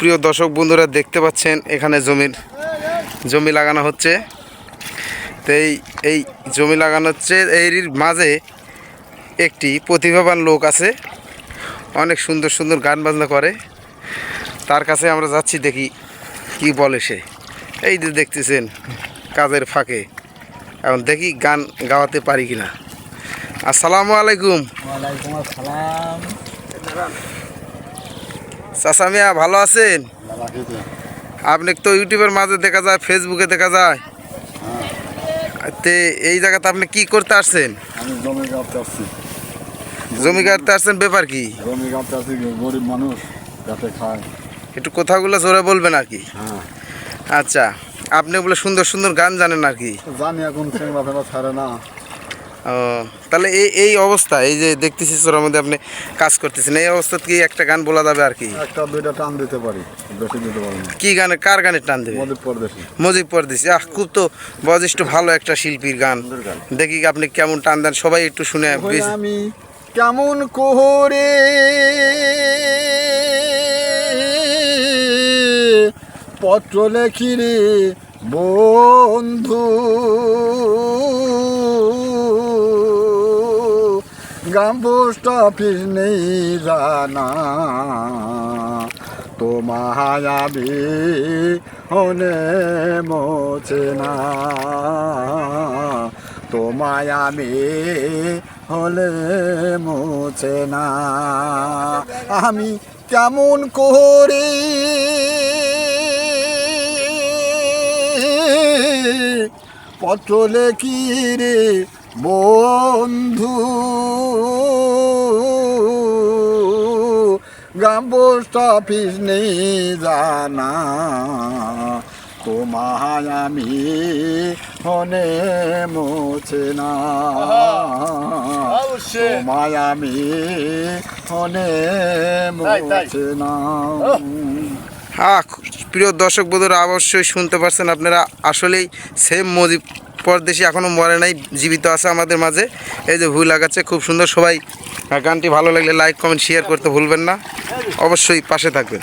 প্রিয় দর্শক বন্ধুরা, দেখতে পাচ্ছেন এখানে জমির, জমি লাগানো হচ্ছে। তো এই এই জমি লাগানো হচ্ছে, এর মাঝে একটি প্রতিভাবান লোক আছে। অনেক সুন্দর সুন্দর গান বাজনা করে। তার কাছে আমরা যাচ্ছি, দেখি কি বলে সে। এই যে দেখতেছেন, কাজের ফাঁকে। এখন দেখি গান গাওয়াতে পারি কিনা। আসসালামু আলাইকুম। ওয়ালাইকুম আসসালাম। চাচা মিয়া ভালো আছেন? আপনি তো ইউটিউবের মাঝে দেখা যায় ফেসবুকে দেখা যায়। তে এই জায়গাতে আপনি কি করতে আসছেন? জমি কাটতে আসছেন ব্যাপার কি? জমি গাঁতে আসছি গরিব মানুষ যাতে খায়। একটু কথাগুলো জোরে বলবেন আর কি। হ্যাঁ। আচ্ছা আপনি বলে সুন্দর সুন্দর গান জানেন আর কি। জানি এখন ছাড়ে না। ও তাহলে এই এই অবস্থা এই যে দেখতেছি চোরার মধ্যে আপনি কাজ করতেছেন এই অবস্থা কি একটা গান বলা যাবে আর কি? একটা দুইটা টান দিতে পারি বেশি দিতে পারি কি গানে কার গানের টান দেবে? মধ্যে পরদেশি। মজিব পরদেশি আহ খুব তো বয়োজ্যেষ্ঠ ভালো একটা শিল্পীর গান। দেখি আপনি কেমন টান দেন সবাই একটু শুনে আমি কেমন কোহরে পত্র লেখি রে বন্ধু। গ্রাম পোস্ট অফিস নেই জানা। তোমায় আমি হনে মোছে না। তোমায় আমি হলে মোছে না। আমি কেমন করে? পত্র লেখি রে বন্ধু। গ্রাম পোস্ট অফিস নেই জানা। তোমায় আমি হনে মোছে না। তোমায় আমি হনে মোছে না। হ্যাঁ প্রিয় দর্শক বন্ধুরা অবশ্যই শুনতে পারছেন আপনারা। আসলেই সেম মজিব পরদেশি এখনও মরে নাই জীবিত আছে আমাদের মাঝে। এই যে ভুল লাগাচ্ছে খুব সুন্দর। সবাই গানটি ভালো লাগলে লাইক কমেন্ট শেয়ার করতে ভুলবেন না। অবশ্যই পাশে থাকবেন।